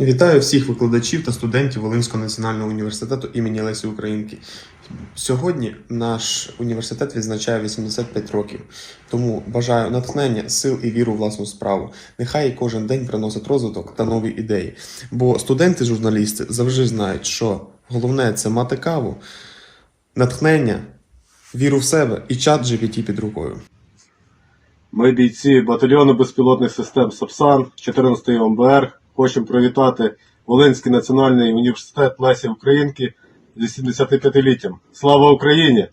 Вітаю всіх викладачів та студентів Волинського національного університету імені Лесі Українки. Сьогодні наш університет відзначає 85 років. Тому бажаю натхнення, сил і віру в власну справу. Нехай кожен день приносить розвиток та нові ідеї. Бо студенти-журналісти завжди знають, що головне це мати каву, натхнення, віру в себе і чат GPT під рукою. Ми, бійці батальйону безпілотних систем САПСАН 14-ї ОМБР, хочемо привітати Волинський національний університет Лесі Українки з 85-літтям. Слава Україні!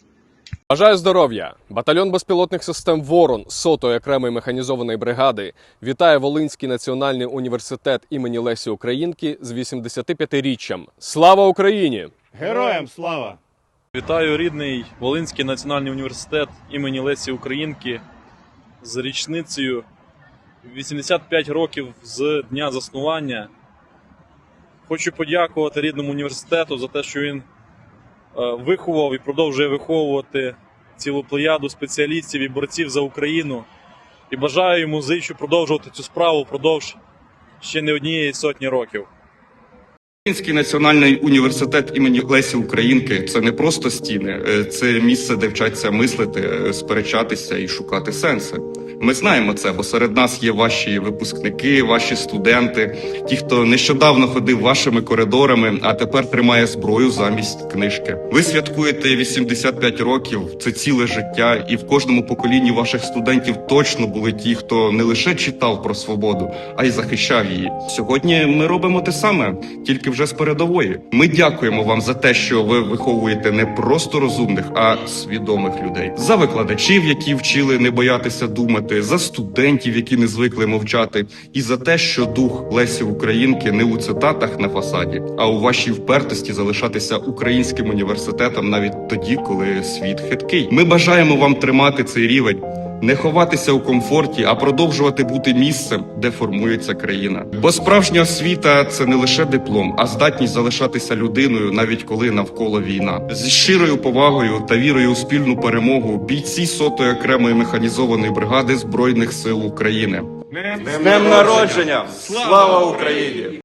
Бажаю здоров'я! Батальйон безпілотних систем Ворон сотої окремої механізованої бригади вітає Волинський національний університет імені Лесі Українки з 85-річчям. Слава Україні! Героям слава! Вітаю рідний Волинський національний університет імені Лесі Українки з річницею 85 років з дня заснування. Хочу подякувати рідному університету за те, що він е, виховав і продовжує виховувати цілу плеяду спеціалістів і борців за Україну. І бажаю йому зичу продовжувати цю справу впродовж ще не однієї сотні років. Український національний університет імені Лесі Українки це не просто стіни, е, це місце, де вчаться мислити, е, сперечатися і шукати сенси. Ми знаємо це, бо серед нас є ваші випускники, ваші студенти, ті, хто нещодавно ходив вашими коридорами, а тепер тримає зброю замість книжки. Ви святкуєте 85 років, це ціле життя, і в кожному поколінні ваших студентів точно були ті, хто не лише читав про свободу, а й захищав її. Сьогодні ми робимо те саме, тільки вже з передової. Ми дякуємо вам за те, що ви виховуєте не просто розумних, а свідомих людей, за викладачів, які вчили не боятися думати, за студентів, які не звикли мовчати, і за те, що дух Лесі Українки не у цитатах на фасаді, а у вашій впертості залишатися українським університетом навіть тоді, коли світ хиткий. Ми бажаємо вам тримати цей рівень. Не ховатися у комфорті, а продовжувати бути місцем, де формується країна. Бо справжня освіта це не лише диплом, а здатність залишатися людиною, навіть коли навколо війна. Зі щирою повагою та вірою у спільну перемогу бійці сотої окремої механізованої бригади збройних сил України. З днем народження! Слава Україні!